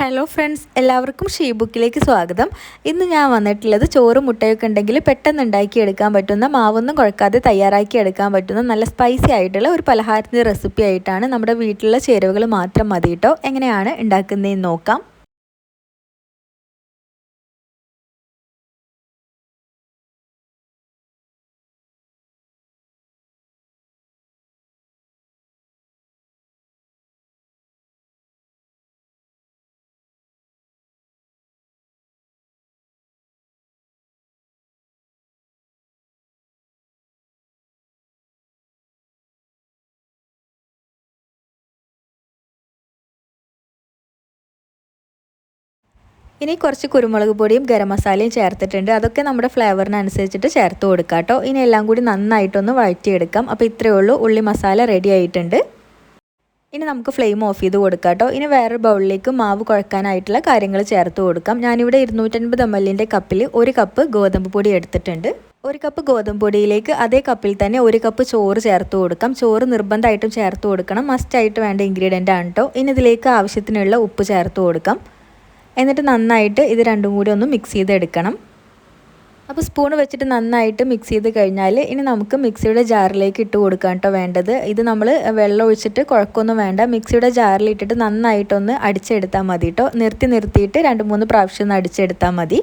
Hello friends എല്ലാവർക്കും she ബുക്കിലേക്ക് സ്വാഗതം. ഇന്ന് ഞാൻ വന്നിട്ടുള്ളത് ചോറും മുട്ടയൊക്കെ ഉണ്ടെങ്കിൽ പെട്ടെന്ന് ഉണ്ടാക്കി എടുക്കാൻ പറ്റുന്ന മാവൊന്നും കുഴക്കാതെ തയ്യാറാക്കി എടുക്കാൻ പറ്റുന്ന നല്ല സ്പൈസി ആയിട്ടുള്ള ഒരു പലഹാരത്തിന്റെ റെസിപ്പി ആയിട്ടാണ് നമ്മുടെ വീട്ടിലുള്ള ചേരുവകൾ മാത്രം മതി കേട്ടോ എങ്ങനെയാണ് ഉണ്ടാക്കുന്നതെന്ന് നോക്കാം. ഇനി കുറച്ച് കുരുമുളക് പൊടിയും ഗരം മസാലയും ചേർത്തിട്ടുണ്ട്. അതൊക്കെ നമ്മുടെ ഫ്ലേവറിനനുസരിച്ചിട്ട് ചേർത്ത് കൊടുക്കാം കേട്ടോ. ഇനി എല്ലാം കൂടി നന്നായിട്ടൊന്ന് വഴറ്റിയെടുക്കാം. അപ്പോൾ ഇത്രയേ ഉള്ളൂ. ഉള്ളി മസാല റെഡി ആയിട്ടുണ്ട്. ഇനി നമുക്ക് ഫ്ലെയിം ഓഫ് ചെയ്ത് കൊടുക്കാം കേട്ടോ. ഇനി വേറൊരു ബൗളിലേക്ക് മാവ് കുഴക്കാനായിട്ടുള്ള കാര്യങ്ങൾ ചേർത്ത് കൊടുക്കാം. ഞാനിവിടെ ഇരുന്നൂറ്റൻപത് എം എല്ലിന്റെ കപ്പിൽ ഒരു കപ്പ് ഗോതമ്പ് പൊടി എടുത്തിട്ടുണ്ട്. ഒരു കപ്പ് ഗോതമ്പ് പൊടിയിലേക്ക് അതേ കപ്പിൽ തന്നെ ഒരു കപ്പ് ചോറ് ചേർത്ത് കൊടുക്കാം. ചോറ് നിർബന്ധമായിട്ടും ചേർത്ത് കൊടുക്കണം. മസ്റ്റായിട്ട് വേണ്ട ഇൻഗ്രീഡിയന്റ് ആണ് കേട്ടോ. ഇനി ഇതിലേക്ക് ആവശ്യത്തിനുള്ള ഉപ്പ് ചേർത്ത് കൊടുക്കാം. എന്നിട്ട് നന്നായിട്ട് ഇത് രണ്ടും കൂടി ഒന്ന് മിക്സ് ചെയ്തെടുക്കണം. അപ്പോൾ സ്പൂൺ വെച്ചിട്ട് നന്നായിട്ട് മിക്സ് ചെയ്ത് കഴിഞ്ഞാൽ ഇനി നമുക്ക് മിക്സിയുടെ ജാറിലേക്ക് ഇട്ട് കൊടുക്കാം കേട്ടോ വേണ്ടത്. ഇത് നമ്മൾ വെള്ളം ഒഴിച്ചിട്ട് കുഴക്കമൊന്നും വേണ്ട. മിക്സിയുടെ ജാറിൽ ഇട്ടിട്ട് നന്നായിട്ടൊന്ന് അടിച്ചെടുത്താൽ മതി കേട്ടോ നിർത്തി നിർത്തിയിട്ട് രണ്ട് മൂന്ന് പ്രാവശ്യം ഒന്ന് അടിച്ചെടുത്താൽ മതി.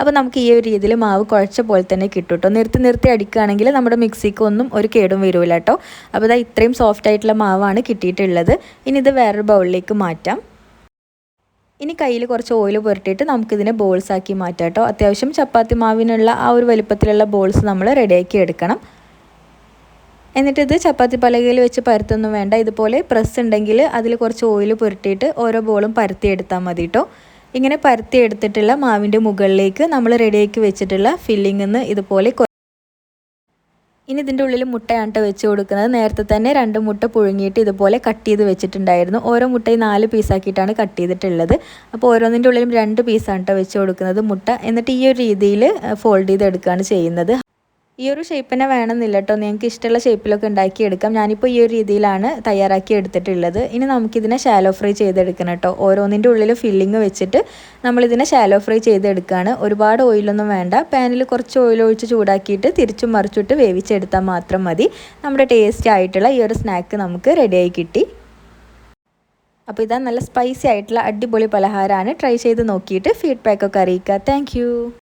അപ്പോൾ നമുക്ക് ഈ ഒരു രീതിയിൽ മാവ് കുഴച്ച പോലെ തന്നെ കിട്ടും കേട്ടോ നിർത്തി നിർത്തി അടിക്കുകയാണെങ്കിൽ നമ്മുടെ മിക്സിക്ക് ഒന്നും ഒരു കേടും വരില്ല കേട്ടോ അപ്പോൾ ഇതാ ഇത്രയും സോഫ്റ്റ് ആയിട്ടുള്ള മാവാണ് കിട്ടിയിട്ടുള്ളത്. ഇനി ഇത് വേറൊരു ബൗളിലേക്ക് മാറ്റാം. ഇനി കയ്യിൽ കുറച്ച് ഓയിൽ പുരട്ടിയിട്ട് നമുക്കിതിനെ ബോൾസ് ആക്കി മാറ്റാം കേട്ടോ. അത്യാവശ്യം ചപ്പാത്തി മാവിനുള്ള ആ ഒരു വലിപ്പത്തിലുള്ള ബോൾസ് നമ്മൾ റെഡിയാക്കി എടുക്കണം. എന്നിട്ട് ഇത് ചപ്പാത്തി പലകയിൽ വെച്ച് പരത്തൊന്നും വേണ്ട. ഇതുപോലെ പ്രസ് ഉണ്ടെങ്കിൽ അതിൽ കുറച്ച് ഓയിൽ പുരട്ടിയിട്ട് ഓരോ ബോളും പരത്തിയെടുത്താൽ മതി കേട്ടോ. ഇങ്ങനെ പരത്തിയെടുത്തിട്ടുള്ള മാവിന്റെ മുകളിലേക്ക് നമ്മൾ റെഡിയാക്കി വെച്ചിട്ടുള്ള ഫില്ലിങ്ങിന്ന് ഇതുപോലെ ഇനി ഇതിന്റെ ഉള്ളിൽ മുട്ടയാണ് വെച്ച് കൊടുക്കുന്നത്. നേരത്തെ തന്നെ രണ്ട് മുട്ട പുഴുങ്ങിയിട്ട് ഇതുപോലെ കട്ട് ചെയ്ത് വെച്ചിട്ടുണ്ടായിരുന്നു. ഓരോ മുട്ടയും നാല് പീസാക്കിയിട്ടാണ് കട്ട് ചെയ്തിട്ടുള്ളത്. അപ്പോൾ ഓരോന്നിന്റെ ഉള്ളിലും രണ്ട് പീസാണ് വെച്ച് കൊടുക്കുന്നത് മുട്ട. എന്നിട്ട് ഈ ഒരു രീതിയിൽ ഫോൾഡ് ചെയ്തെടുക്കുകയാണ് ചെയ്യുന്നത്. ഈ ഒരു ഷേപ്പ് തന്നെ വേണമെന്നില്ല കേട്ടോ നിങ്ങൾക്ക് ഇഷ്ടമുള്ള ഷേപ്പിലൊക്കെ ഉണ്ടാക്കി എടുക്കാം ഞാനിപ്പോൾ ഈ ഒരു രീതിയിലാണ് തയ്യാറാക്കി എടുത്തിട്ടുള്ളത് ഇനി നമുക്കിതിനെ ഷാലോ ഫ്രൈ ചെയ്തെടുക്കണം കേട്ടോ. ഓരോന്നിന്റെ ഉള്ളിൽ ഫില്ലിങ് വെച്ചിട്ട് നമ്മളിതിനെ ഷാലോ ഫ്രൈ ചെയ്തെടുക്കുകയാണ് ഒരുപാട് ഓയിലൊന്നും വേണ്ട. പാനിൽ കുറച്ച് ഓയിൽ ഒഴിച്ച് ചൂടാക്കിയിട്ട് തിരിച്ചും മറിച്ചിട്ട് വേവിച്ചെടുത്താൽ മാത്രം മതി. നമ്മുടെ ടേസ്റ്റ് ആയിട്ടുള്ള ഈ ഒരു സ്നാക്ക് നമുക്ക് റെഡിയായി കിട്ടി. അപ്പോൾ ഇതാ നല്ല സ്പൈസി ആയിട്ടുള്ള അടിപൊളി പലഹാരമാണ് ട്രൈ ചെയ്ത് നോക്കിയിട്ട് ഫീഡ്ബാക്കൊക്കെ അറിയിക്കുക. താങ്ക്